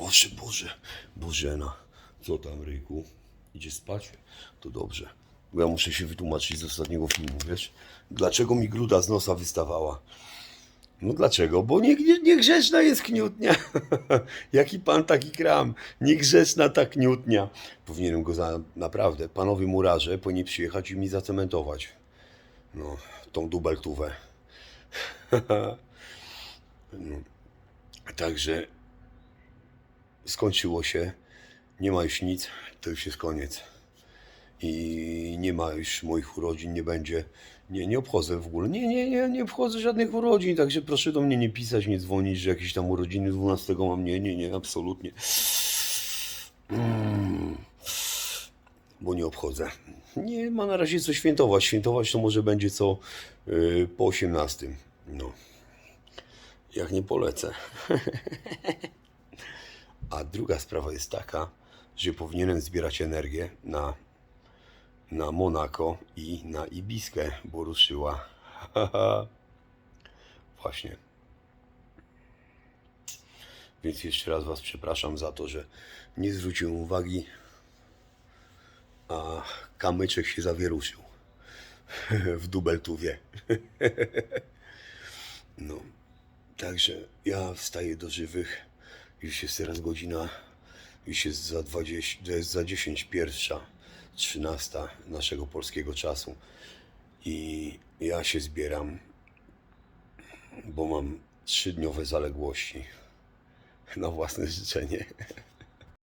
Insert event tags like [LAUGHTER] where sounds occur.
Boże, Boże, Bożena. Co tam, Ryjku? Idzie spać? To dobrze. Bo ja muszę się wytłumaczyć z ostatniego filmu, wiesz? Dlaczego mi gruda z nosa wystawała? No dlaczego? Bo nie, nie, niegrzeczna jest kniutnia. [LAUGHS] Jaki pan, taki kram. Niegrzeczna ta kniutnia. Powinienem go za, naprawdę, panowie murarze, powinni przyjechać i mi zacementować. No, tą dubeltówę. [LAUGHS] no. Także skończyło się. Nie ma już nic, to już jest koniec. I nie ma już moich urodzin, nie będzie. Nie, nie obchodzę w ogóle. Nie, nie, nie, nie obchodzę żadnych urodzin, także proszę do mnie nie pisać, nie dzwonić, że jakieś tam urodziny 12 mam. Nie, nie, nie, absolutnie. Mm. Bo nie obchodzę. Nie ma na razie co świętować. Świętować to może będzie co yy, po 18. No. Jak nie polecę. [LAUGHS] Druga sprawa jest taka, że powinienem zbierać energię na, na Monako i na Ibiskę, bo ruszyła. [LAUGHS] Właśnie. Więc jeszcze raz Was przepraszam za to, że nie zwróciłem uwagi, a kamyczek się zawieruszył [LAUGHS] w dubeltówie. [LAUGHS] No, także ja wstaję do żywych. Już jest teraz godzina, już jest za 20, to jest za 10 pierwsza, 13 naszego polskiego czasu. I ja się zbieram, bo mam trzydniowe zaległości na własne życzenie.